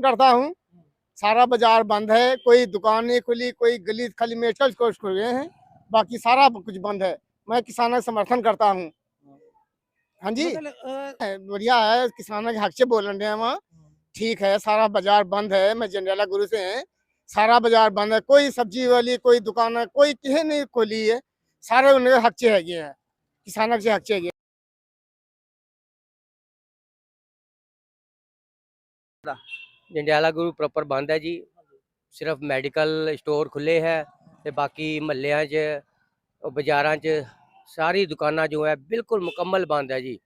करता हूँ। सारा बाज़ार बंद है कोई दुकान नहीं खुली कोई गली खाली मेडिकल स्टोर खुले हैं बाकी सारा कुछ बंद है। मैं किसानों का समर्थन करता हूँ। हाँ जी। मतलब, बढ़िया है किसानों के हक से बोल रहे हैं वहाँ। ठीक है सारा बाज़ार बंद है मैं जंडियाला गुरु से हैं। सारा बाज़ार बंद है कोई सब्ज़ी वाली कोई दुकान है कोई किसी नहीं खोली है। सारे उनके हक से है हैं किसानों के हक से है। ਜੰਡਿਆਲਾ ਗੁਰੂ ਪ੍ਰੋਪਰ ਬੰਦ ਹੈ ਜੀ। ਸਿਰਫ ਮੈਡੀਕਲ ਸਟੋਰ ਖੁੱਲੇ ਹੈ ਤੇ ਬਾਕੀ ਮਹੱਲਿਆਂ 'ਚ ਬਾਜ਼ਾਰਾਂ 'ਚ ਸਾਰੀ ਦੁਕਾਨਾਂ ਜੋ ਹੈ ਬਿਲਕੁਲ ਮੁਕੰਮਲ ਬੰਦ ਹੈ ਜੀ।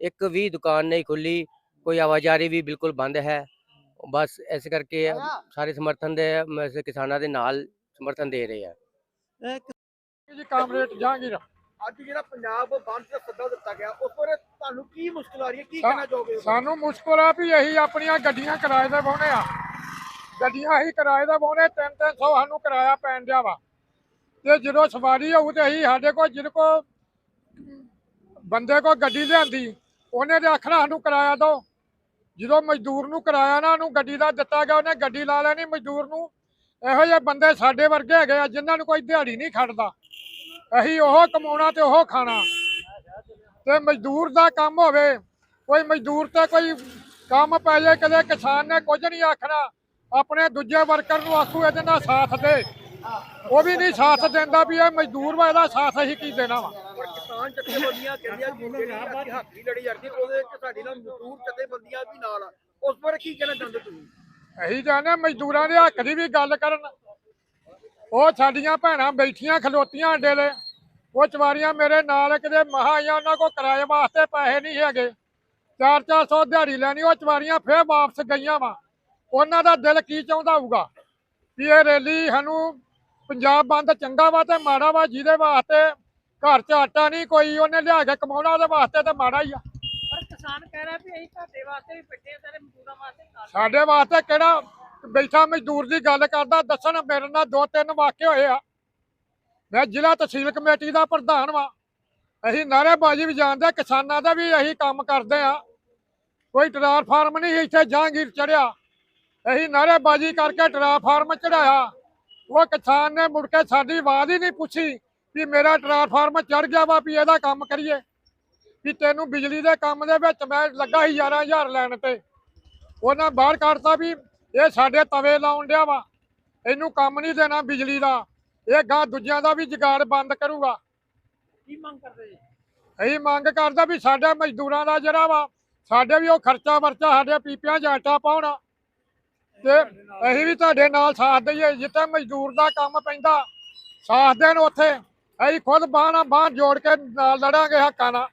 ਇੱਕ ਵੀ ਦੁਕਾਨ ਨਹੀਂ ਖੁੱਲੀ ਕੋਈ ਆਵਾਜਾਰੀ ਵੀ ਬਿਲਕੁਲ ਬੰਦ ਹੈ। ਬਸ ਇਸ ਕਰਕੇ ਸਾਰੇ ਸਮਰਥਨ ਦੇ ਕਿਸਾਨਾਂ ਦੇ ਨਾਲ ਸਮਰਥਨ ਦੇ ਰਹੇ ਆ। ਜੀ ਕਾਮਰੇਡ ਜਹਾਂਗੀਰ ਅੱਜ ਜਿਹੜਾ ਪੰਜਾਬ ਬੰਦ ਦਾ ਸੱਦਾ ਦਿੱਤਾ ਗਿਆ ਉਸ ਬਾਰੇ ਤੁਹਾਨੂੰ ਕੀ ਮੁਸ਼ਕਲ ਆ ਰਹੀ ਹੈ? ਕੀ ਕਹਿਣਾ ਚਾਹੋਗੇ ਸਾਨੂੰ ਮੁਸ਼ਕਲ ਆ ਵੀ ਇਹੀ ਆਪਣੀਆਂ ਗੱਡੀਆਂ ਕਿਰਾਏ ਤੇ ਬਾਉਨੇ ਆ। ਗੱਡੀਆਂ ਹੀ ਕਿਰਾਏ ਤੇ ਬਾਉਨੇ 3-300 ਸਾਨੂੰ ਕਿਰਾਇਆ ਪੈਣ ਦਿਆ ਵਾ। ਤੇ ਜਦੋਂ ਸਵਾਰੀ ਹੋਊ ਤੇ ਅਸੀਂ ਸਾਡੇ ਕੋਲ ਜਿਹਦੇ ਕੋ ਬੰਦੇ ਕੋ ਗੱਡੀ ਲਿਆਂਦੀ ਉਹਨੇ ਤੇ ਆਖਣਾ ਸਾਨੂੰ ਕਿਰਾਇਆ ਦਿਓ। ਜਦੋਂ ਮਜ਼ਦੂਰ ਨੂੰ ਕਿਰਾਇਆ ਨਾ ਉਹਨੂੰ ਗੱਡੀ ਦਾ ਦਿੱਤਾ ਗਿਆ ਉਹਨੇ ਗੱਡੀ ਲਾ ਲੈਣੀ ਮਜ਼ਦੂਰ ਨੂੰ। ਇਹੋ ਜਿਹੇ ਬੰਦੇ ਸਾਡੇ ਵਰਗੇ ਹੈਗੇ ਆ ਜਿਨ੍ਹਾਂ ਨੂੰ ਕੋਈ ਦਿਹਾੜੀ ਨਹੀਂ ਖੜਦਾ। ਅਸੀਂ ਉਹ ਕਮਾਉਣਾ ਤੇ ਉਹ ਖਾਣਾ। ਤੇ ਮਜ਼ਦੂਰ ਦਾ ਕੰਮ ਹੋਵੇ ਕੋਈ ਮਜ਼ਦੂਰ ਤੇ ਕੋਈ ਕੰਮ ਪੈ ਜਾਏ ਕਦੇ ਕਿਸਾਨ ਨੇ ਕੁਝ ਨਹੀਂ ਆਖਣਾ। ਆਪਣੇ ਦੂਜੇ ਵਰਕਰ ਨੂੰ ਆਖੂ ਇਹਦੇ ਨਾਲ ਸਾਥ ਦੇ। ਉਹ ਵੀ ਨਹੀਂ ਸਾਥ ਦਿੰਦਾ ਵੀ ਇਹ ਮਜ਼ਦੂਰ ਵਾ ਇਹਦਾ ਸਾਥ ਅਸੀਂ ਕੀ ਦੇਣਾ ਵਾ। ਪਰ ਕਿਸਾਨ ਜਥੇਬੰਦੀਆਂ ਕਹਿੰਦੀਆਂ ਜਿਹੜੀ ਹੱਕ ਲੜੀ ਜਾਂਦੀ ਉਹਦੇ ਵਿੱਚ ਸਾਡੀ ਨਾਲ ਮਜ਼ਦੂਰ ਜਥੇਬੰਦੀਆਂ ਵੀ ਨਾਲ ਉਸ ਬਾਰੇ ਕੀ ਕਹਿਣਾ ਚਾਹੁੰਦੇ ਤੁਸੀਂ? ਅਸੀਂ ਹਾਂ ਮਜ਼ਦੂਰਾਂ ਦੇ ਹੱਕ ਦੀ ਵੀ ਗੱਲ ਕਰਨ। ਉਹ ਸਾਡੀਆਂ ਭੈਣਾਂ ਬੈਠੀਆਂ ਖਲੋਤੀਆਂ ਅੱਡੇ ਦੇ ਉਹ ਚਵਾਰੀਆਂ ਮੇਰੇ ਨਾਲ ਕਿਤੇ ਮਹਾ ਆਈਆਂ ਉਹਨਾਂ ਕੋਲ ਕਿਰਾਏ ਵਾਸਤੇ ਪੈਸੇ ਨਹੀਂ ਹੈਗੇ। 4-400 ਦਿਹਾੜੀ ਲੈਣੀ ਉਹ ਚਵਾਰੀਆਂ ਫੇਰ ਵਾਪਸ ਗਈਆਂ ਵਾ। ਉਹਨਾਂ ਦਾ ਦਿਲ ਕੀ ਚਾਹੁੰਦਾ ਹੋਊਗਾ ਵੀ ਇਹ ਰੈਲੀ ਸਾਨੂੰ ਪੰਜਾਬ ਬੰਦ ਚੰਗਾ ਵਾ ਤੇ ਮਾੜਾ ਵਾ ਜਿਹਦੇ ਵਾਸਤੇ ਘਰ 'ਚ ਆਟਾ ਨਹੀਂ ਕੋਈ ਉਹਨੇ ਲਿਆ ਕੇ ਕਮਾਉਣਾ ਉਹਦੇ ਵਾਸਤੇ ਤੇ ਮਾੜਾ ਹੀ ਆ। ਪਰ ਕਿਸਾਨ ਕਹਿ ਰਿਹਾ ਵੀ ਅਸੀਂ ਤੁਹਾਡੇ ਵਾਸਤੇ ਵੀ ਆ ਸਾਰੇ ਮਜ਼ਦੂਰਾਂ ਵਾਸਤੇ ਸਾਡੇ ਵਾਸਤੇ ਕਿਹੜਾ ਬੈਠਾ, ਮਜ਼ਦੂਰ ਦੀ ਗੱਲ ਕਰਦਾ, ਦੱਸਣ ਮੇਰੇ ਨਾਲ ਦੋ ਤਿੰਨ ਵਾਕਿਆ ਹੋਏ ਆ। ਮੈਂ ਜ਼ਿਲ੍ਹਾ ਤਹਿਸੀਲ ਕਮੇਟੀ ਦਾ ਪ੍ਰਧਾਨ ਵਾਂ। ਅਸੀਂ ਨਾਅਰੇਬਾਜ਼ੀ ਵੀ ਜਾਣਦੇ ਕਿਸਾਨਾਂ ਦਾ ਵੀ ਅਸੀਂ ਕੰਮ ਕਰਦੇ ਆ। ਕੋਈ ਟਰਾਂਸਫਾਰਮ ਨਹੀਂ ਇੱਥੇ ਜਹਾਂਗੀਰ ਚੜਿਆ ਅਸੀਂ ਨਾਅਰੇਬਾਜ਼ੀ ਕਰਕੇ ਟਰਾਂਸਫਾਰਮ ਚੜਾਇਆ ਉਹ ਕਿਸਾਨ ਨੇ ਮੁੜ ਕੇ ਸਾਡੀ ਆਵਾਜ਼ ਹੀ ਨਹੀਂ ਪੁੱਛੀ ਵੀ ਮੇਰਾ ਟਰਾਂਸਫਾਰਮ ਚੜ ਗਿਆ ਵਾ, ਵੀ ਇਹਦਾ ਕੰਮ ਕਰੀਏ। ਵੀ ਤੈਨੂੰ ਬਿਜਲੀ ਦੇ ਕੰਮ ਦੇ ਵਿੱਚ ਮੈਂ ਲੱਗਾ ਸੀ 11000 ਲੈਣ ਤੇ। ਉਹਨਾਂ ਬਾਹਰ ਕੱਢਤਾ ਵੀ ਇਹ ਸਾਡੇ ਤਵੇ ਲਾਉਣ ਡਿਆ ਵਾ। ਇਹਨੂੰ ਕੰਮ ਨਹੀਂ ਦੇਣਾ ਬਿਜਲੀ ਦਾ। ਇਹ ਗਾਂ ਦੂਜਿਆਂ ਦਾ ਵੀ ਜੁਗਾੜ ਬੰਦ ਕਰੂਗਾ। ਕੀ ਮੰਗ ਕਰਦੇ ਜੀ? ਅਸੀਂ ਮੰਗ ਕਰਦਾ ਵੀ ਸਾਡੇ ਮਜ਼ਦੂਰਾਂ ਦਾ ਜਿਹੜਾ ਵਾ ਸਾਡੇ ਵੀ ਉਹ ਖਰਚਾ ਵਰਚਾ ਸਾਡੇ ਪੀਪਿਆਂ 'ਚ ਆਟਾ ਪਾਉਣ। ਤੇ ਅਸੀਂ ਵੀ ਤੁਹਾਡੇ ਨਾਲ ਸਾਥ ਦਈਏ ਜਿੱਥੇ ਮਜ਼ਦੂਰ ਦਾ ਕੰਮ ਪੈਂਦਾ ਸਾਥ ਦੇਣ ਉੱਥੇ। ਅਸੀਂ ਖੁਦ ਬਾਂਹ ਨਾਲ ਬਾਂਹ ਜੋੜ ਕੇ ਨਾਲ ਲੜਾਂਗੇ ਹੱਕਾਂ ਨਾਲ।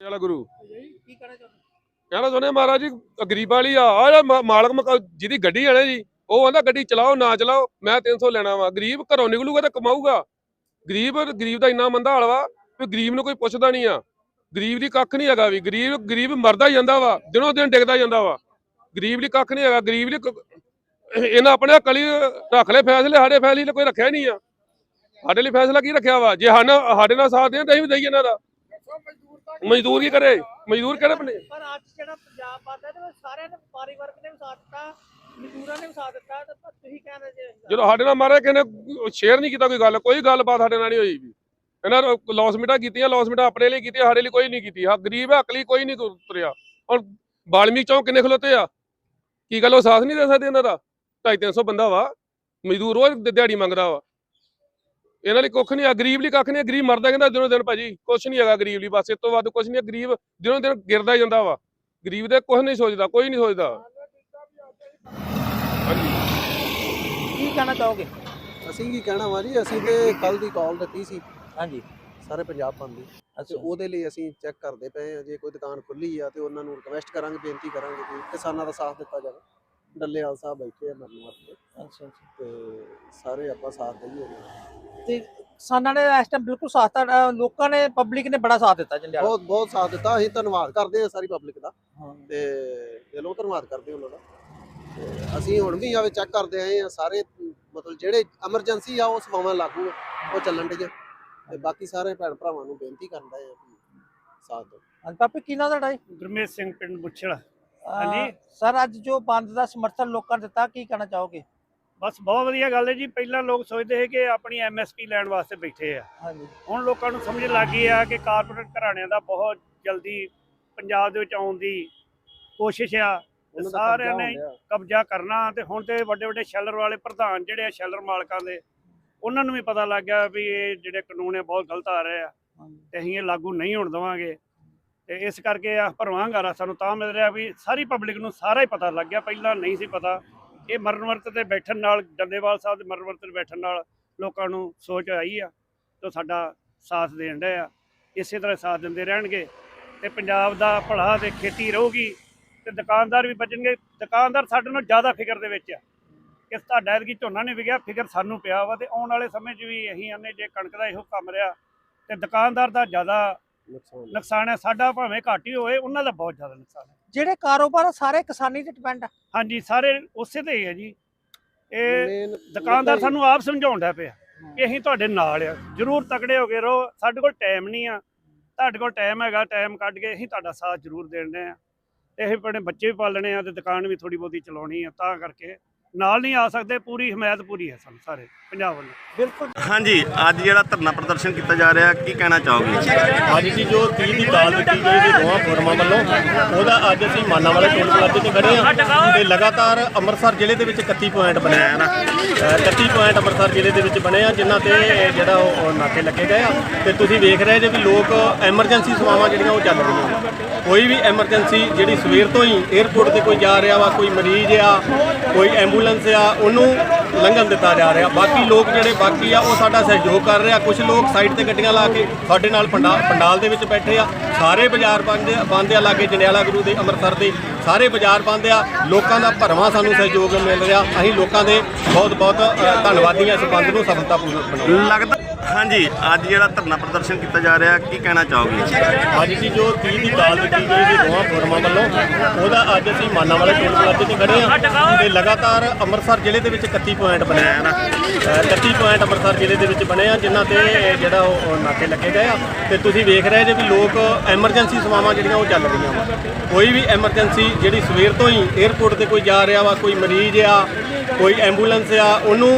ਗੁਰੂ। ਕੀ ਕਹਿਣਾ ਚਾਹੁੰਦੇ? ਕਹਿਣਾ ਚਾਹੁੰਦੇ ਮਹਾਰਾਜ ਜੀ, ਗਰੀਬ ਵਾਲੀ ਆ ਆ ਮਾਲਕ ਜਿਹਦੀ ਗੱਡੀ ਹੈ ਨਾ ਜੀ, ਉਹ ਆਂਦਾ ਗੱਡੀ ਚਲਾਓ, ਨਾ ਚਲਾਓ, ਮੈਂ 300 ਲੈਣਾ ਵਾ। ਗਰੀਬ ਘਰੋਂ ਨਿਕਲੂਗਾ ਤਾਂ ਕਮਾਊਗਾ। ਗਰੀਬ ਗਰੀਬ ਦਾ ਇੰਨਾ ਮੰਦਾ ਹਾਲ ਵਾ ਵੀ ਗਰੀਬ ਨੂੰ ਕੋਈ ਪੁੱਛਦਾ ਨਹੀਂ ਆ। ਗਰੀਬ ਦੀ ਕੱਖ ਨਹੀਂ ਹੈਗਾ ਵੀ, ਗਰੀਬ ਗਰੀਬ ਮਰਦਾ ਹੀ ਜਾਂਦਾ ਵਾ, ਦਿਨੋਂ ਦਿਨ ਡਿੱਗਦਾ ਜਾਂਦਾ ਵਾ। ਗਰੀਬ ਲਈ ਕੱਖ ਨਹੀਂ ਹੈਗਾ, ਗਰੀਬ ਲਈ ਇਹਨਾਂ ਆਪਣੇ ਕਲੀ ਰੱਖ ਲਏ ਫੈਸਲੇ, ਸਾਡੇ ਫੈਸਲੇ ਲਈ ਕੋਈ ਰੱਖਿਆ ਨਹੀਂ ਆ। ਸਾਡੇ ਲਈ ਫੈਸਲਾ ਕੀ ਰੱਖਿਆ ਵਾ? ਜੇ ਹਨ ਸਾਡੇ ਨਾਲ ਸਾਥ ਦੇਣ ਤਾਂ ਅਸੀਂ ਵੀ ਦਈਏ ਇਹਨਾਂ ਦਾ। ਮਜ਼ਦੂਰ ਕੀ ਕਰੇ? ਮਜ਼ਦੂਰ ਕਿਹੜੇ ਬਣੇ ਪਰ ਅੱਜ ਜਿਹੜਾ ਪੰਜਾਬ ਹੈ ਤੇ ਸਾਰਿਆਂ ਨੇ ਵਪਾਰੀ ਵਰਗ ਨੇ ਵੀ ਸਾਥ ਦਿੱਤਾ ਮਜ਼ਦੂਰਾਂ ਨੇ ਵੀ ਸਾਥ ਦਿੱਤਾ ਤੇ ਤੁਸੀਂ ਕਹਿੰਦੇ ਜੇ ਜਦੋਂ ਸਾਡੇ ਨਾਲ ਮਾਰੇ ਕਿਸੇ ਨੇ ਸ਼ੇਅਰ ਨਹੀਂ ਕੀਤਾ ਕੋਈ ਗੱਲ ਕੋਈ ਗੱਲਬਾਤ ਸਾਡੇ ਨਾਲ ਨਹੀਂ ਹੋਈ ਵੀ। ਇਹਨਾਂ ਲੌਸ ਮਿਟਾ ਕੀਤੀਆਂ ਲੌਸ ਮਿਟਾ ਆਪਣੇ ਲਈ ਕੀਤੀਆਂ ਸਾਡੇ ਲਈ ਕੋਈ ਨਹੀਂ ਕੀਤੀ ਹਾਂ ਗਰੀਬ ਹੈ ਅਕਲੀ ਕੋਈ ਨਹੀਂ ਤੁਰਿਆ। ਹੁਣ ਬਾਲਮੀਕ ਚੌਂਕ ਕਿੰਨੇ ਖਲੋਤੇ ਆ? ਕੀ ਗੱਲ ਉਹ ਸਾਥ ਨਹੀਂ ਦੇ ਸਕਦੇ ਇਹਨਾਂ ਦਾ? 250 ਬੰਦਾ ਵਾ। ਮਜ਼ਦੂਰ ਰੋਜ਼ ਦ- ਦਿਹਾੜੀ ਮੰਗਦਾ ਵਾ। ਇਹਨਾਂ ਲਈ ਕੁੱਖ ਨਹੀਂ ਆ ਗਰੀਬ ਲਈ ਕੱਖ ਨਹੀਂ ਗਰੀਬ ਮਰਦਾ ਕਹਿੰਦਾ ਦਿਨੋਂ ਦਿਨ ਭਾਜੀ ਕੁਛ ਨਹੀਂ ਹੈਗਾ ਗਰੀਬ ਲਈ ਬਸ ਇਸ ਤੋਂ ਵੱਧ ਕੁਛ ਨਹੀਂ ਗਰੀਬ ਦਿਨੋਂ ਦਿਨ ਗਿਰਦਾ ਹੀ ਜਾਂਦਾ ਵਾ। ਗਰੀਬ ਦੇ ਕੁਛ ਨਹੀਂ ਸੋਚਦਾ ਕੋਈ ਨਹੀਂ ਸੋਚਦਾ। ਕੀ ਕਹਿਣਾ ਚਾਹੋਗੇ? ਅਸੀਂ ਕੀ ਕਹਿਣਾ ਵਾ ਜੀ ਅਸੀਂ ਤੇ ਕੱਲ ਦੀ ਕਾਲ ਦਿੱਤੀ ਸੀ। ਹਾਂਜੀ। ਸਾਰੇ ਪੰਜਾਬ ਬੰਦ ਦੀ ਤੇ ਉਹਦੇ ਲਈ ਅਸੀਂ ਚੈੱਕ ਕਰਦੇ ਪਏ ਆ ਜੇ ਕੋਈ ਦੁਕਾਨ ਖੁੱਲੀ ਆ ਤੇ ਉਹਨਾਂ ਨੂੰ ਰਿਕਵੈਸਟ ਕਰਾਂਗੇ ਬੇਨਤੀ ਕਰਾਂਗੇ ਕਿ ਕਿਸਾਨਾਂ ਦਾ ਸਾਥ ਦਿੱਤਾ ਜਾਵੇ। ਡੱਲੇਵਾਲ ਸਾਹਿਬ ਬੈਠੇ ਆ ਮਰਨ ਵਾਸਤੇ। ਅੱਛਾ ਅੱਛਾ। ਤੇ ਸਾਰੇ ਆਪਾਂ ਸਾਥ ਦਈਏ ਉਹਨਾਂ ਤੇ ਕਿਸਾਨਾਂ ਨੇ ਇਸ ਟਾਈਮ ਬਿਲਕੁਲ ਸਾਥ ਤਾਂ ਲੋਕਾਂ ਨੇ ਪਬਲਿਕ ਨੇ ਬੜਾ ਸਾਥ ਦਿੱਤਾ ਦਾ। ਜੰਡਿਆਲਾ। ਬਹੁਤ ਬਹੁਤ ਸਾਥ ਦਿੱਤਾ। ਅਸੀਂ ਧੰਨਵਾਦ ਕਰਦੇ ਆ ਸਾਰੀ ਪਬਲਿਕ ਦਾ। ਹਾਂ। ਤੇ ਦਿਲੋਂ ਧੰਨਵਾਦ ਕਰਦੇ ਉਹਨਾਂ ਦਾ। ਤੇ ਅਸੀਂ ਹੁਣ ਵੀ ਆਵੇ ਚੈੱਕ ਕਰਦੇ ਆਏ ਆ ਸਾਰੇ ਮਤਲਬ ਜਿਹੜੇ ਐਮਰਜੈਂਸੀ ਆ ਉਹ ਸੇਵਾਵਾਂ ਲਾਗੂ ਆ, ਉਹ ਚੱਲਣ ਡੀਆਂ ਤੇ ਬਾਕੀ ਸਾਰੇ ਭੈਣ ਭਰਾਵਾਂ ਨੂੰ ਬੇਨਤੀ ਕਰਦਾ ਕਿ ਸਾਥ ਦਿਓ। ਹਾਂਜੀ ਪਾਪੇ ਕੀ ਨਾਂ ਤੁਹਾਡਾ ਜੀ? ਗੁਰਮੇਸ਼ ਸਿੰਘ ਪਿੰਡ ਮੁੱਛਲ। ਹਾਂਜੀ? ਸਰ ਅੱਜ ਜੋ ਬੰਦ ਦਾ ਸਮਰਥਨ ਲੋਕਾਂ ਨੇ ਦਿੱਤਾ ਕੀ ਕਹਿਣਾ ਚਾਹੋਗੇ? ਬਸ ਬਹੁਤ ਵਧੀਆ ਗੱਲ ਹੈ ਜੀ। ਪਹਿਲਾਂ ਲੋਕ ਸੋਚਦੇ ਸੀ ਕਿ ਆਪਣੀ ਐਮਐਸਪੀ ਲੈਣ ਵਾਸਤੇ ਬੈਠੇ ਆ। ਹਾਂਜੀ। ਹੁਣ ਲੋਕਾਂ ਨੂੰ ਸਮਝ ਲੱਗ ਗਈ ਆ ਕਿ ਕਾਰਪੋਰੇਟ ਘਰਾਣਿਆਂ ਦਾ ਬਹੁਤ ਜਲਦੀ ਪੰਜਾਬ ਦੇ ਵਿੱਚ ਆਉਣ ਦੀ ਕੋਸ਼ਿਸ਼ ਆ। ਤੇ ਸਾਰਿਆਂ ਨੇ। ਕਬਜ਼ਾ ਕਰਨਾ ਤੇ ਹੁਣ ਤੇ ਵੱਡੇ ਵੱਡੇ ਸ਼ੈਲਰ ਵਾਲੇ ਪ੍ਰਧਾਨ ਜਿਹੜੇ ਆ ਸ਼ੈਲਰ ਮਾਲਕਾਂ ਦੇ ਉਹਨਾਂ ਨੂੰ ਵੀ ਪਤਾ ਲੱਗ ਗਿਆ ਵੀ ਇਹ ਜਿਹੜੇ ਕਾਨੂੰਨ ਆ ਬਹੁਤ ਗਲਤ ਆ ਰਹੇ ਆ। ਤੇ ਅਸੀਂ ਇਹ ਲਾਗੂ ਨਹੀਂ ਹੋਣ ਦੇਵਾਂਗੇ। ਤੇ ਇਸ ਕਰਕੇ ਆ ਭਰਵਾਂਗਾਰਾ ਸਾਨੂੰ ਤਾਂ ਮਿਲ ਰਿਹਾ ਵੀ ਸਾਰੀ ਪਬਲਿਕ ਨੂੰ ਸਾਰਾ ਹੀ ਪਤਾ ਲੱਗ ਗਿਆ, ਪਹਿਲਾਂ ਨਹੀਂ ਸੀ ਪਤਾ। ਇਹ ਮਰਨ ਵਰਤ ਤੇ ਬੈਠਣ ਨਾਲ ਡੰਡੇਵਾਲ ਸਾਹਿਬ ਦੇ ਮਰਨ ਵਰਤ ਤੇ ਬੈਠਣ ਨਾਲ ਲੋਕਾਂ ਨੂੰ ਸੋਚ ਆਈ ਆ ਤੇ ਸਾਡਾ ਸਾਥ ਦੇਣ ਡਏ ਆ। ਇਸੇ ਤਰ੍ਹਾਂ ਸਾਥ ਦਿੰਦੇ ਰਹਿਣਗੇ ਤੇ ਪੰਜਾਬ ਦਾ ਭਲਾ ਤੇ ਖੇਤੀ ਰਹੂਗੀ ਤੇ ਦੁਕਾਨਦਾਰ ਵੀ ਬਚਣਗੇ ਦੁਕਾਨਦਾਰ ਸਾਡੇ ਨਾਲ ਜ਼ਿਆਦਾ ਫਿਕਰ ਦੇ ਵਿੱਚ ਆ। ਕਿ ਤੁਹਾਡਾ ਐਤਕੀ ਝੋਨਾ ਨਹੀਂ ਵਿਗਿਆ ਫਿਕਰ ਸਾਨੂੰ ਪਿਆ ਵਾ ਤੇ ਆਉਣ ਵਾਲੇ ਸਮੇਂ 'ਚ ਵੀ ਅਸੀਂ ਆਨੇ, ਜੇ ਕਣਕ ਦਾ ਇਹੋ ਕੰਮ ਰਿਹਾ ਤੇ ਦੁਕਾਨਦਾਰ ਦਾ ਜ਼ਿਆਦਾ ਨੁਕਸਾਨ ਨੁਕਸਾਨ ਹੈ ਸਾਡਾ ਭਾਵੇਂ ਘੱਟ ਹੀ ਹੋਏ ਉਹਨਾਂ ਦਾ ਬਹੁਤ ਜ਼ਿਆਦਾ ਨੁਕਸਾਨ ਹੈ। ਜਿਹੜੇ ਕਾਰੋਬਾਰ ਆ ਸਾਰੇ ਕਿਸਾਨੀ ਤੇ ਡਿਪੈਂਡ ਆ। ਹਾਂਜੀ ਸਾਰੇ ਉਸੇ ਤੇ ਹੀ ਹੈ ਜੀ। ਇਹ ਦੁਕਾਨਦਾਰ ਸਾਨੂੰ ਆਪ ਸਮਝਾਉਂਦਾ ਪਿਆ ਕਿ ਅਸੀਂ ਤੁਹਾਡੇ ਨਾਲ ਆ। ਜਰੂਰ ਤਕੜੇ ਹੋ ਕੇ ਰਹੋ ਸਾਡੇ ਕੋਲ ਟਾਈਮ ਨਹੀਂ ਆ। ਤੁਹਾਡੇ ਕੋਲ ਟਾਈਮ ਹੈਗਾ ਟਾਈਮ ਕੱਢ ਕੇ ਅਸੀਂ ਤੁਹਾਡਾ ਸਾਥ ਜਰੂਰ ਦੇਣੇ ਆ। ਤੇ ਅਸੀਂ ਆਪਣੇ ਬੱਚੇ ਵੀ ਪਾਲਣੇ ਆ ਤੇ ਦੁਕਾਨ ਵੀ ਥੋੜੀ ਬਹੁਤੀ ਚਲਾਉਣੀ ਆ ਤਾਂ ਕਰਕੇ ਨਾਲ ਨਹੀਂ ਆ ਸਕਦੇ ਪੂਰੀ ਹਮਾਇਤ ਪੂਰੀ ਹੈ ਸਾਨੂੰ ਸਾਰੇ ਪੰਜਾਬ ਵੱਲੋਂ। ਬਿਲਕੁਲ। ਹਾਂਜੀ ਅੱਜ ਜਿਹੜਾ ਧਰਨਾ ਪ੍ਰਦਰਸ਼ਨ ਕੀਤਾ ਜਾ ਰਿਹਾ ਕੀ ਕਹਿਣਾ ਚਾਹੋਗੇ? ਅੱਜ ਦੀ ਜੋ 30 ਦੀ ਕਾਲ ਦਿੱਤੀ ਗਈ ਸੀ ਦੋਵਾਂ ਫੋਰਮਾਂ ਵੱਲੋਂ ਉਹਦਾ ਅੱਜ ਅਸੀਂ ਮਾਨਾ ਵਾਲੇ ਟੋਲ ਪਲਾਜ਼ੇ ਤੇ ਖੜੇ ਹਾਂ ਤੇ ਲਗਾਤਾਰ ਅੰਮ੍ਰਿਤਸਰ ਜ਼ਿਲ੍ਹੇ ਦੇ ਵਿੱਚ 31 ਪੁਆਇੰਟ ਬਣੇ ਆ ਨਾ। ਅ, 31 ਪੁਆਇੰਟ ਅੰਮ੍ਰਿਤਸਰ ਜ਼ਿਲ੍ਹੇ ਦੇ ਵਿੱਚ ਬਣੇ ਆ ਜਿਨ੍ਹਾਂ ਤੇ ਜਿਹੜਾ ਉਹ ਨਾਕੇ ਲੱਗੇ ਗਏ ਆ। ਤੇ ਤੁਸੀਂ ਵੇਖ ਰਹੇ ਜੇ ਵੀ ਲੋਕ ਐਮਰਜੈਂਸੀ ਸੇਵਾਵਾਂ ਜਿਹੜੀਆਂ ਉਹ ਚੱਲ ਰਹੀਆਂ ਕੋਈ ਵੀ ਐਮਰਜੈਂਸੀ ਜਿਹੜੀ ਸਵੇਰ ਤੋਂ ਹੀ 에ਅਰਪੋਰਟ ਤੇ ਕੋਈ ਜਾ ਰਿਹਾ ਵਾ ਕੋਈ ਮਰੀਜ਼ ਆ ਕੋਈ ਐਂਬੂਲੈਂਸ ਆ, ਉਹਨੂੰ ਲੰਘਣ ਦਿੱਤਾ ਜਾ ਰਿਹਾ। ਬਾਕੀ ਲੋਕ ਜਿਹੜੇ ਬਾਕੀ ਆ, ਉਹ ਸਾਡਾ ਸਹਿਯੋਗ ਕਰ ਰਿਹਾ ਆ। ਕੁਝ ਲੋਕ ਸਾਈਡ ਤੇ ਗੱਡੀਆਂ ਲਾ ਕੇ ਸਾਡੇ ਨਾਲ ਪੰਡਾਲ ਪੰਡਾਲ ਦੇ ਵਿੱਚ ਬੈਠੇ ਆ। ਸਾਰੇ ਬਾਜ਼ਾਰ ਬੰਦ ਬੰਦ ਆ ਲਾਗੇ ਜੰਡਿਆਲਾ ਗੁਰੂ ਦੇ, ਅੰਮ੍ਰਿਤਸਰ ਦੇ। ਸਾਰੇ ਬਾਜ਼ਾਰ ਬੰਦ ਆ। ਲੋਕਾਂ ਦਾ ਭਰਵਾਂ ਸਾਨੂੰ ਸਹਿਯੋਗ ਮਿਲ ਰਿਹਾ। ਅਸੀਂ ਲੋਕਾਂ ਦੇ ਬਹੁਤ ਬਹੁਤ ਧੰਨਵਾਦੀ ਆ। ਇਸ ਬੰਦ ਨੂੰ ਸਫਲਤਾਪੂਰਵਕ ਬਣਾਉਣ ਲੱਗਦਾ ਹਾਂਜੀ ਅੱਜ ਜਿਹੜਾ ਧਰਨਾ ਪ੍ਰਦਰਸ਼ਨ ਕੀਤਾ ਜਾ ਰਿਹਾ ਕੀ ਕਹਿਣਾ ਚਾਹੋਗੇ? ਅੱਜ ਦੀ ਜੋ 30 ਦੀ ਕਾਲ ਦਿੱਤੀ ਗਈ ਸੀ ਦੋਵਾਂ ਫੋਰਮਾਂ ਵੱਲੋਂ ਉਹਦਾ ਅੱਜ ਅਸੀਂ ਮਾਨਾ ਵਾਲੇ ਟੋਲ ਪਲਾਜ਼ੇ ਤੇ ਖੜੇ ਹਾਂ ਤੇ ਲਗਾਤਾਰ ਅੰਮ੍ਰਿਤਸਰ ਜ਼ਿਲ੍ਹੇ ਦੇ ਵਿੱਚ 31 ਪੁਆਇੰਟ ਬਣਿਆ ਹੈ ਨਾ। ਅ, 31 ਪੁਆਇੰਟ ਅੰਮ੍ਰਿਤਸਰ ਜ਼ਿਲ੍ਹੇ ਦੇ ਵਿੱਚ ਬਣੇ ਆ ਜਿਨ੍ਹਾਂ ਤੇ ਜਿਹੜਾ ਉਹ ਨਾਕੇ ਲੱਗੇ ਗਏ ਆ। ਤੇ ਤੁਸੀਂ ਵੇਖ ਰਹੇ ਜੇ ਵੀ ਲੋਕ ਐਮਰਜੈਂਸੀ ਸੇਵਾਵਾਂ ਜਿਹੜੀਆਂ ਉਹ ਚੱਲ ਰਹੀਆਂ ਵਾ। ਕੋਈ ਵੀ ਐਮਰਜੈਂਸੀ ਜਿਹੜੀ ਸਵੇਰ ਤੋਂ ਹੀ 에ਅਰਪੋਰਟ ਤੇ ਕੋਈ ਜਾ ਰਿਹਾ ਵਾ ਕੋਈ ਮਰੀਜ਼ ਆ ਕੋਈ ਐਂਬੂਲੈਂਸ ਆ ਉਹਨੂੰ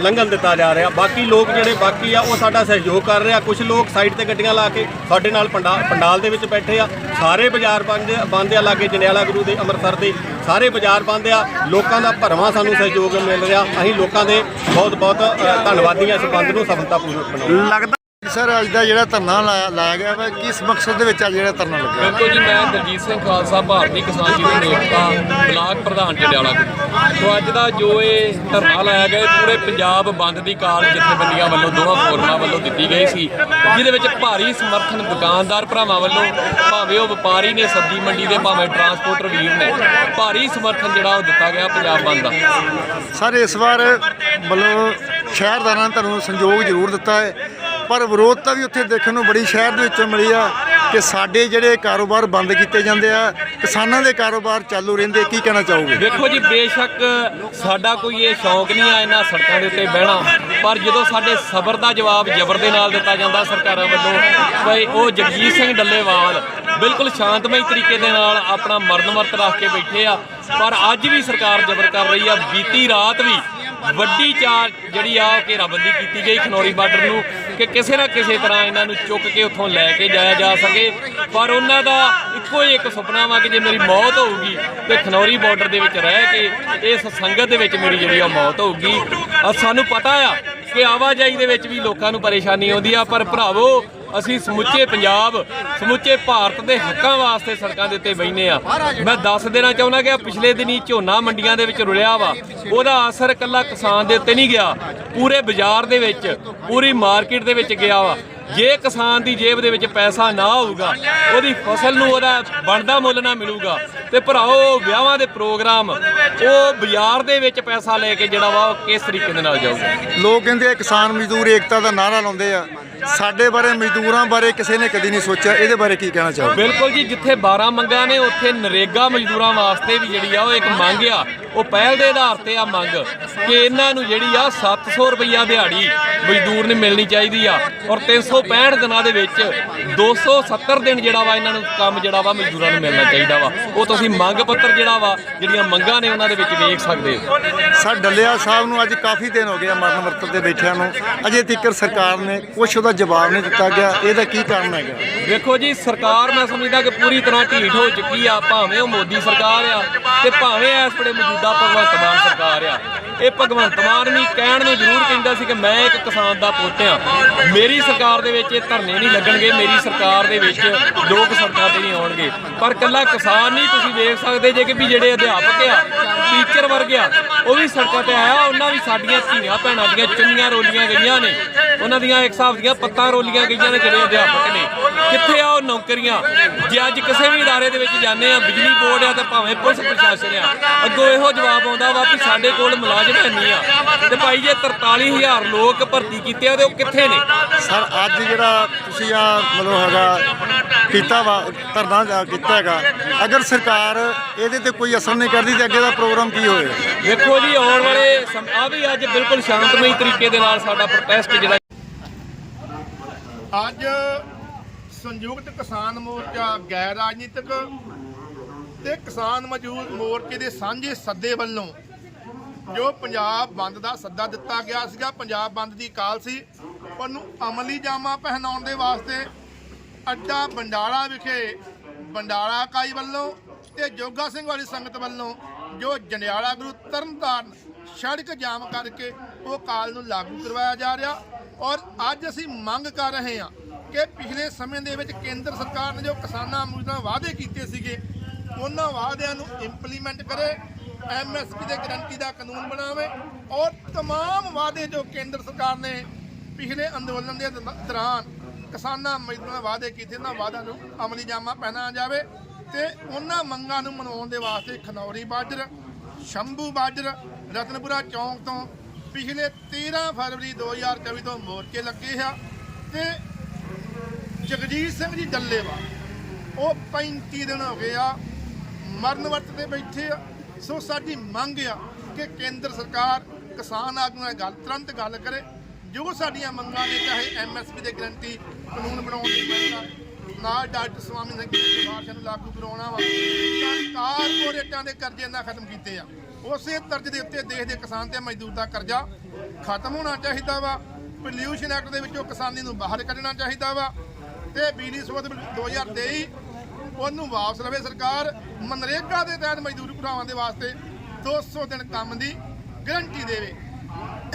ਲੰਘਣ ਦਿੱਤਾ ਜਾ ਰਿਹਾ। ਬਾਕੀ ਲੋਕ ਜਿਹੜੇ ਬਾਕੀ ਆ, ਉਹ ਸਾਡਾ ਸਹਿਯੋਗ ਕਰ ਰਿਹਾ ਆ। ਕੁਝ ਲੋਕ ਸਾਈਡ ਤੇ ਗੱਡੀਆਂ ਲਾ ਕੇ ਸਾਡੇ ਨਾਲ ਪੰਡਾ- ਪੰਡਾਲ ਦੇ ਵਿੱਚ ਬੈਠੇ ਆ। ਸਾਰੇ ਬਾਜ਼ਾਰ ਬੰਦ ਬੰਦ ਆ ਲਾਗੇ ਜੰਡਿਆਲਾ ਗੁਰੂ ਦੇ ਅੰਮ੍ਰਿਤਸਰ ਦੇ। ਸਾਰੇ ਬਾਜ਼ਾਰ ਬੰਦ ਆ। ਲੋਕਾਂ ਦਾ ਭਰਵਾਂ ਸਾਨੂੰ ਸਹਿਯੋਗ ਮਿਲ ਰਿਹਾ। ਅਸੀਂ ਲੋਕਾਂ ਦੇ ਬਹੁਤ ਬਹੁਤ ਧੰਨਵਾਦੀ ਆ। ਇਸ ਬੰਦ ਨੂੰ ਸਫਲਤਾਪੂਰਵਕ ਬਣਾਉਣ ਲੱਗਦਾ ਸਰ ਅੱਜ ਦਾ ਜਿਹੜਾ ਧਰਨਾ ਲਾਇਆ ਲਾਇਆ ਗਿਆ ਵਾ ਕਿਸ ਮਕਸਦ ਦੇ ਵਿੱਚ ਅੱਜ ਜਿਹੜਾ ਧਰਨਾ ਲੱਗਿਆ? ਬਿਲਕੁਲ ਜੀ ਮੈਂ ਦਲਜੀਤ ਸਿੰਘ ਖਾਲਸਾ ਭਾਰਤੀ ਕਿਸਾਨ ਯੂਨੀਅਨ ਏਕਤਾ ਬਲਾਕ ਪ੍ਰਧਾਨ ਜੰਡਿਆਲਾ ਤੋਂ ਅੱਜ ਦਾ ਜੋ ਇਹ ਧਰਨਾ ਲਾਇਆ ਗਿਆ ਪੂਰੇ ਪੰਜਾਬ ਬੰਦ ਦੀ ਕਾਲ ਜਥੇਬੰਦੀਆਂ ਵੱਲੋਂ ਦੋਵਾਂ ਫੋਰਮਾਂ ਵੱਲੋਂ ਦਿੱਤੀ ਗਈ ਸੀ ਜਿਹਦੇ ਵਿੱਚ ਭਾਰੀ ਸਮਰਥਨ ਦੁਕਾਨਦਾਰ ਭਰਾਵਾਂ ਵੱਲੋਂ ਭਾਵੇਂ ਉਹ ਵਪਾਰੀ ਨੇ ਸਬਜ਼ੀ ਮੰਡੀ ਦੇ ਭਾਵੇਂ ਟਰਾਂਸਪੋਰਟਰ ਵੀਰ ਨੇ ਭਾਰੀ ਸਮਰਥਨ ਜਿਹੜਾ ਉਹ ਦਿੱਤਾ ਗਿਆ ਪੰਜਾਬ ਬੰਦ ਦਾ। ਸਰ ਇਸ ਵਾਰ ਮਤਲਬ ਸ਼ਹਿਰਦਾਰਾਂ ਨੇ ਤੁਹਾਨੂੰ ਸੰਯੋਗ ਜ਼ਰੂਰ ਦਿੱਤਾ ਹੈ। ਪਰ ਵਿਰੋਧਤਾ ਵੀ ਉੱਥੇ ਦੇਖਣ ਨੂੰ ਬੜੀ ਸ਼ਹਿਰ ਦੇ ਵਿੱਚੋਂ ਮਿਲੀ ਆ ਕਿ ਸਾਡੇ ਜਿਹੜੇ ਕਾਰੋਬਾਰ ਬੰਦ ਕੀਤੇ ਜਾਂਦੇ ਆ, ਕਿਸਾਨਾਂ ਦੇ ਕਾਰੋਬਾਰ ਚਾਲੂ ਰਹਿੰਦੇ, ਕੀ ਕਹਿਣਾ ਚਾਹੋਗੇ? ਵੇਖੋ ਜੀ, ਬੇਸ਼ੱਕ ਸਾਡਾ ਕੋਈ ਇਹ ਸ਼ੌਂਕ ਨਹੀਂ ਆ ਇਹਨਾਂ ਸੜਕਾਂ ਦੇ ਉੱਤੇ ਬਹਿਣਾ, ਪਰ ਜਦੋਂ ਸਾਡੇ ਸਬਰ ਦਾ ਜਵਾਬ ਜ਼ਬਰ ਦੇ ਨਾਲ ਦਿੱਤਾ ਜਾਂਦਾ ਸਰਕਾਰਾਂ ਵੱਲੋਂ ਬਈ ਉਹ ਜਗਜੀਤ ਸਿੰਘ ਡੱਲੇਵਾਲ ਬਿਲਕੁਲ ਸ਼ਾਂਤਮਈ ਤਰੀਕੇ ਦੇ ਨਾਲ ਆਪਣਾ ਮਰਨ ਵਰਤ ਰੱਖ ਕੇ ਬੈਠੇ ਆ, ਪਰ ਅੱਜ ਵੀ ਸਰਕਾਰ ਜ਼ਬਰ ਕਰ ਰਹੀ ਆ, ਬੀਤੀ ਰਾਤ ਵੀ ਵੱਡੀ ਚਾਰ ਜਿਹੜੀ ਆ ਉਹ ਘੇਰਾਬੰਦੀ ਕੀਤੀ ਗਈ ਖਨੌਰੀ ਬਾਰਡਰ ਨੂੰ ਕਿ ਕਿਸੇ ਨਾ ਕਿਸੇ ਤਰ੍ਹਾਂ ਇਹਨਾਂ ਨੂੰ ਚੁੱਕ ਕੇ ਉੱਥੋਂ ਲੈ ਕੇ ਜਾਇਆ ਜਾ ਸਕੇ। ਪਰ ਉਹਨਾਂ ਦਾ ਇੱਕੋ ਹੀ ਇੱਕ ਸੁਪਨਾ ਵਾ ਕਿ ਜੇ ਮੇਰੀ ਮੌਤ ਹੋਊਗੀ ਤੇ ਖਨੌਰੀ ਬਾਰਡਰ ਦੇ ਵਿੱਚ ਰਹਿ ਕੇ ਇਸ ਸੰਗਤ ਦੇ ਵਿੱਚ ਮੇਰੀ ਜਿਹੜੀ ਆ ਮੌਤ ਹੋਊਗੀ। ਸਾਨੂੰ ਪਤਾ ਆ ਕਿ ਆਵਾਜਾਈ ਦੇ ਵਿੱਚ ਵੀ ਲੋਕਾਂ ਨੂੰ ਪਰੇਸ਼ਾਨੀ ਆਉਂਦੀ ਆ, ਪਰ ਭਰਾਵੋ ਅਸੀਂ ਸਮੁੱਚੇ ਪੰਜਾਬ, ਸਮੁੱਚੇ ਭਾਰਤ ਦੇ ਹੱਕਾਂ ਵਾਸਤੇ ਸੜਕਾਂ ਦੇ ਉੱਤੇ ਬੈਠੇ ਆ ਮੈਂ ਦੱਸ ਦੇਣਾ ਚਾਹੁੰਦਾ ਕਿ ਪਿਛਲੇ ਦਿਨੀ ਝੋਨਾ ਮੰਡੀਆਂ ਦੇ ਵਿੱਚ ਰੁਲਿਆ ਵਾ। ਉਹਦਾ ਅਸਰ ਇਕੱਲਾ ਕਿਸਾਨ ਦੇ ਉੱਤੇ ਨਹੀਂ ਗਿਆ। ਪੂਰੇ ਬਾਜ਼ਾਰ ਦੇ ਵਿੱਚ, ਪੂਰੀ ਮਾਰਕੀਟ ਦੇ ਵਿੱਚ ਗਿਆ ਵਾ। ਜੇ ਕਿਸਾਨ ਦੀ ਜੇਬ ਦੇ ਵਿੱਚ ਪੈਸਾ ਨਾ ਹੋਊਗਾ, ਉਹਦੀ ਫਸਲ ਨੂੰ ਉਹਦਾ ਬਣਦਾ ਮੁੱਲ ਨਾ ਮਿਲੂਗਾ। ਤੇ ਭਰਾਓ, ਵਿਆਹਾਂ ਦੇ ਪ੍ਰੋਗਰਾਮ, ਉਹ ਬਾਜ਼ਾਰ ਦੇ ਵਿੱਚ ਪੈਸਾ ਲੈ ਕੇ ਜਿਹੜਾ ਵਾ, ਉਹ ਕਿਸ ਤਰੀਕੇ ਦੇ ਨਾਲ ਜਾਊਗਾ? ਲੋਕ ਕਹਿੰਦੇ ਆ ਕਿਸਾਨ ਮਜ਼ਦੂਰ ਏਕਤਾ ਦਾ ਨਾਰਾ ਲਾਉਂਦੇ ਆ। ਸਾਡੇ ਬਾਰੇ ਮਜ਼ਦੂਰਾਂ ਬਾਰੇ ਕਿਸੇ ਨੇ ਕਦੀ ਨਹੀਂ ਸੋਚਿਆ। ਇਹਦੇ ਬਾਰੇ ਕੀ ਕਹਿਣਾ ਚਾਹੋਗੇ? ਬਿਲਕੁਲ ਜੀ, ਜਿੱਥੇ 12 ਮੰਗਾਂ ਨੇ, ਉੱਥੇ ਨਰੇਗਾ ਮਜ਼ਦੂਰਾਂ ਵਾਸਤੇ ਵੀ ਜਿਹੜੀ ਆ, ਉਹ ਇੱਕ ਮੰਗ ਆ। ਉਹ ਪਹਿਲ ਦੇ ਆਧਾਰ ਤੇ ਆ ਮੰਗ ਕਿ ਇਹਨਾਂ ਨੂੰ ਜਿਹੜੀ ਆ 700 ਰੁਪਈਆ ਦਿਹਾੜੀ ਮਜ਼ਦੂਰ ਨੇ ਮਿਲਣੀ ਚਾਹੀਦੀ ਆ। ਔਰ 365 ਦਿਨਾਂ ਦੇ ਵਿੱਚ 270 ਦਿਨ ਜਿਹੜਾ ਵਾ ਇਹਨਾਂ ਨੂੰ ਕੰਮ ਜਿਹੜਾ ਵਾ ਮਜ਼ਦੂਰਾਂ ਨੂੰ ਮਿਲਣਾ ਚਾਹੀਦਾ ਵਾ। ਉਹ ਤੁਸੀਂ ਮੰਗ ਪੱਤਰ ਜਿਹੜਾ ਵਾ ਜਿਹੜੀਆਂ ਮੰਗਾਂ ਨੇ ਉਹਨਾਂ ਦੇ ਵਿੱਚ ਵੇਖ ਸਕਦੇ ਹੋ। ਸਰ ਡੱਲਿਆ ਸਾਹਿਬ ਨੂੰ ਅੱਜ ਕਾਫੀ ਦਿਨ ਹੋ ਗਏ ਮਰਨ ਵਰਤੋਂ ਤੇ ਬੈਠਿਆਂ ਨੂੰ। ਅਜੇ ਤੱਕ ਸਰਕਾਰ ਨੇ ਕੁਛ ਉਹਦਾ ਜਵਾਬ ਨਹੀਂ ਦਿੱਤਾ ਗਿਆ। ਇਹਦਾ ਕੀ ਕਾਰਨ ਹੈਗਾ? ਵੇਖੋ ਜੀ ਸਰਕਾਰ ਮੈਂ ਸਮਝਦਾ ਕਿ ਪੂਰੀ ਤਰ੍ਹਾਂ ਢੀਠ ਹੋ ਚੁੱਕੀ ਆ ਭਾਵੇਂ ਉਹ ਮੋਦੀ ਸਰਕਾਰ ਆ ਤੇ ਭਾਵੇਂ ਇਸ ਵੇਲੇ ਮੌਜੂਦਾ ਭਗਵੰਤ ਮਾਨ ਸਰਕਾਰ ਆ ਇਹ ਭਗਵੰਤ ਮਾਨ ਵੀ ਕਹਿਣ ਨੂੰ ਜ਼ਰੂਰ ਕਹਿੰਦਾ ਸੀ ਕਿ ਮੈਂ ਇੱਕ ਕਿਸਾਨ ਦਾ ਪੁੱਤ ਆ ਮੇਰੀ ਸਰਕਾਰ ਦੇ ਵਿੱਚ ਇਹ ਧਰਨੇ ਨਹੀਂ ਲੱਗਣਗੇ ਮੇਰੀ ਸਰਕਾਰ ਦੇ ਵਿੱਚ ਲੋਕ ਸੜਕਾਂ ਤੇ ਨਹੀਂ ਆਉਣਗੇ ਪਰ ਕੱਲਾ ਕਿਸਾਨ ਨਹੀਂ ਤੁਸੀਂ ਵੇਖ ਸਕਦੇ ਜੇ ਕਿ ਵੀ ਜਿਹੜੇ ਅਧਿਆਪਕ ਆ ਟੀਚਰ ਵਰਗੇ ਆ ਉਹ ਵੀ ਸੜਕਾਂ ਤੇ ਆਇਆ ਉਹਨਾਂ ਵੀ ਸਾਡੀਆਂ ਧੀਆਂ ਭੈਣਾਂ ਦੀਆਂ ਚੁੰਨੀਆਂ ਰੋਲੀਆਂ ਗਈਆਂ ਨੇ ਉਹਨਾਂ ਦੀਆਂ ਇੱਕ ਹਿਸਾਬ ਦੀਆਂ ਪੱਤਾਂ ਰੋਲੀਆਂ ਗਈਆਂ ਨੇ ਜਿਹੜੇ ਅਧਿਆਪਕ ਨੇ ਕਿੱਥੇ ਆ ਉਹ ਨੌਕਰੀਆਂ ਜੇ ਅੱਜ ਕਿਸੇ ਵੀ ادارے ਦੇ ਵਿੱਚ ਜਾਂਦੇ ਆ ਬਿਜਲੀ ਬੋਰਡ ਆ ਤੇ ਭਾਵੇਂ ਪੁਲਿਸ ਪ੍ਰਸ਼ਾਸਨ ਆ ਅੱਗੋਂ ਇਹੋ ਜਵਾਬ ਆਉਂਦਾ ਵਾ ਵੀ ਸਾਡੇ ਕੋਲ ਮੁਲਾਜ਼ਮ ਹੈ ਨਹੀਂ ਆ। ਤੇ ਭਾਈ ਜੇ 43000 ਲੋਕ ਭਰਤੀ ਕੀਤੇ ਆ ਤੇ ਉਹ ਕਿੱਥੇ ਨੇ? ਸਰ ਅੱਜ ਜਿਹੜਾ ਤੁਸੀਂ ਆ ਮਤਲਬ ਹੈਗਾ ਕੀਤਾ ਵਾ ਧਰਨਾ ਕੀਤਾ ਹੈਗਾ ਅਗਰ ਸਰਕਾਰ ਇਹਦੇ ਤੇ ਕੋਈ ਅਸਰ ਨਹੀਂ ਕਰਦੀ ਤੇ ਅੱਗੇ ਦਾ ਪ੍ਰੋਗਰਾਮ ਕੀ ਹੋਏਗਾ ਵੇਖੋ ਜੀ ਆਉਣ ਵਾਲੇ ਆ ਵੀ ਅੱਜ ਬਿਲਕੁਲ ਸ਼ਾਂਤਮਈ ਤਰੀਕੇ ਦੇ ਨਾਲ ਸਾਡਾ ਪ੍ਰੋਟੈਸਟ ਜਿਹੜਾ ਅੱਜ ਸੰਯੁਕਤ ਕਿਸਾਨ ਮੋਰਚਾ ਗੈਰ ਰਾਜਨੀਤਿਕ ਤੇ ਕਿਸਾਨ ਮਜ਼ਦੂਰ ਮੋਰਚੇ ਦੇ ਸਾਂਝੇ ਸੱਦੇ ਵੱਲੋਂ ਜੋ ਪੰਜਾਬ ਬੰਦ ਦਾ ਸੱਦਾ ਦਿੱਤਾ ਗਿਆ ਸੀਗਾ, ਪੰਜਾਬ ਬੰਦ ਦੀ ਕਾਲ ਸੀ ਉਹਨੂੰ ਅਮਲੀ ਜਾਮਾ ਪਹਿਨਾਉਣ ਦੇ ਵਾਸਤੇ ਅੱਡਾ ਬੰਡਾਲਾ ਵਿਖੇ ਬੰਡਾਲਾ ਇਕਾਈ ਵੱਲੋਂ ਤੇ ਜੋਗਾ ਸਿੰਘ ਵਾਲੀ ਸੰਗਤ ਵੱਲੋਂ ਜੋ ਜੰਡਿਆਲਾ ਗੁਰੂ ਤਰਨਤਾਰਨ ਸੜਕ ਜਾਮ ਕਰਕੇ ਉਹ ਕਾਲ ਨੂੰ ਲਾਗੂ ਕਰਵਾਇਆ ਜਾ ਰਿਹਾ ਔਰ ਅੱਜ ਅਸੀਂ ਮੰਗ ਕਰ ਰਹੇ ਹਾਂ ਕਿ ਪਿਛਲੇ ਸਮੇਂ ਦੇ ਵਿੱਚ ਕੇਂਦਰ ਸਰਕਾਰ ਨੇ ਜੋ ਕਿਸਾਨਾਂ ਮਜ਼ਦੂਰਾਂ ਵਾਅਦੇ ਕੀਤੇ ਸੀਗੇ ਉਹਨਾਂ ਵਾਅਦਿਆਂ ਨੂੰ ਇੰਪਲੀਮੈਂਟ ਕਰੇ ਐਮਐਸਪੀ ਦੇ ਗਰੰਟੀ ਦਾ ਕਾਨੂੰਨ ਬਣਾਵੇ ਔਰ तमाम ਵਾਅਦੇ ਜੋ ਕੇਂਦਰ ਸਰਕਾਰ ਨੇ ਪਿਛਲੇ ਅੰਦੋਲਨ ਦੇ ਦ- ਦੌਰਾਨ ਕਿਸਾਨਾਂ ਮਜ਼ਦੂਰਾਂ ਨਾਲ ਵਾਅਦੇ ਕੀਤੇ ਉਹਨਾਂ ਵਾਅਦਿਆਂ ਨੂੰ ਅਮਲੀ ਜਾਮਾ ਪਹਿਨਾਇਆ ਜਾਵੇ ਤੇ ਉਹਨਾਂ ਮੰਗਾਂ ਨੂੰ ਮਨਾਉਣ ਦੇ ਵਾਸਤੇ ਖਨੌਰੀ ਬਾਜਰ ਸ਼ੰਭੂ ਬਾਜਰ ਰਤਨਪੁਰਾ ਚੌਂਕ ਤੋਂ ਪਿਛਲੇ 13 ਫਰਵਰੀ 2024 ਤੋਂ ਮੋਰਚੇ ਲੱਗੇ ਆ ਤੇ ਜਗਜੀਤ ਸਿੰਘ ਜੀ ਡੱਲੇਵਾਲ ਉਹ 35 ਦਿਨ ਹੋ ਗਏ ਆ ਮਰਨ ਵਰਤ ਤੇ ਬੈਠੇ ਆ। ਸੋ ਸਾਡੀ ਮੰਗ ਆ ਕਿ ਕੇਂਦਰ ਸਰਕਾਰ ਕਿਸਾਨ ਆਗੂਆਂ ਨਾਲ ਗੱਲ, ਤੁਰੰਤ ਗੱਲ ਕਰੇ। ਜੋ ਸਾਡੀਆਂ ਮੰਗਾਂ ਨੇ, ਚਾਹੇ ਐਮਐਸਪੀ ਦੇ ਗਰੰਟੀ ਕਾਨੂੰਨ ਬਣਾਉਣ ਦੀ ਮੰਗ ਆ, ਨਾਲ ਡਾਕਟਰ ਸਵਾਮੀ ਸਿੰਘ ਜੀ ਸਿਫਾਰਸ਼ਾਂ ਨੂੰ ਲਾਗੂ ਕਰਾਉਣਾ ਵਾ। ਕਾਰਪੋਰੇਟਾਂ ਦੇ ਕਰਜ਼ੇ ਨਾ ਖਤਮ ਕੀਤੇ ਆ। ਉਸੇ ਤਰਜ਼ ਦੇ ਉੱਤੇ ਦੇਸ਼ ਦੇ ਕਿਸਾਨ ਤੇ ਮਜ਼ਦੂਰ ਦਾ ਕਰਜ਼ਾ ਖਤਮ ਹੋਣਾ ਚਾਹੀਦਾ ਵਾ। ਪੋਲਿਊਸ਼ਨ ਐਕਟ ਦੇ ਵਿੱਚੋਂ ਕਿਸਾਨੀ ਨੂੰ ਬਾਹਰ ਕੱਢਣਾ ਚਾਹੀਦਾ ਵਾ। ਤੇ ਬਿਜਲੀ ਸੋਧ ਬਿੱਲ 2023 ਉਹਨੂੰ ਵਾਪਸ ਲਵੇ ਸਰਕਾਰ ਮਨਰੇਗਾ ਦੇ ਤਹਿਤ ਮਜ਼ਦੂਰ ਭਰਾਵਾਂ ਦੇ ਵਾਸਤੇ 200 ਦਿਨ ਕੰਮ ਦੀ ਗਰੰਟੀ ਦੇਵੇ।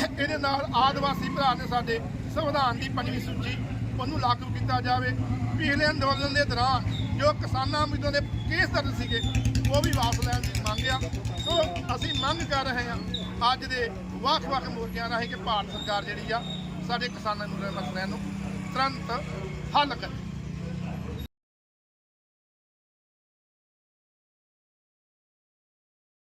ਇਹਦੇ ਨਾਲ ਆਦਿਵਾਸੀ ਭਰਾ ਨੇ ਸਾਡੇ ਸੰਵਿਧਾਨ ਦੀ ਪੰਜਵੀਂ ਸੂਚੀ ਉਹਨੂੰ ਲਾਗੂ ਕੀਤਾ ਜਾਵੇ। ਪਿਛਲੇ ਅੰਦੋਲਨ ਦੇ ਦੌਰਾਨ ਜੋ ਕਿਸਾਨਾਂ ਮਜ਼ਦੂਰਾਂ ਦੇ ਕੇਸ ਦਰਜ ਸੀਗੇ, ਉਹ ਵੀ ਵਾਪਸ ਲੈਣ ਦੀ ਮੰਗ ਆ। ਸੋ ਅਸੀਂ ਮੰਗ ਕਰ ਰਹੇ ਹਾਂ ਅੱਜ ਦੇ ਵੱਖ-ਵੱਖ ਮੋਰਚਿਆਂ ਰਾਹੀਂ ਕਿ ਭਾਰਤ ਸਰਕਾਰ ਜਿਹੜੀ ਆ, ਸਾਡੇ ਕਿਸਾਨਾਂ ਨੂੰ ਮਸਲਿਆਂ ਨੂੰ ਤੁਰੰਤ ਹੱਲ ਕਰੇ।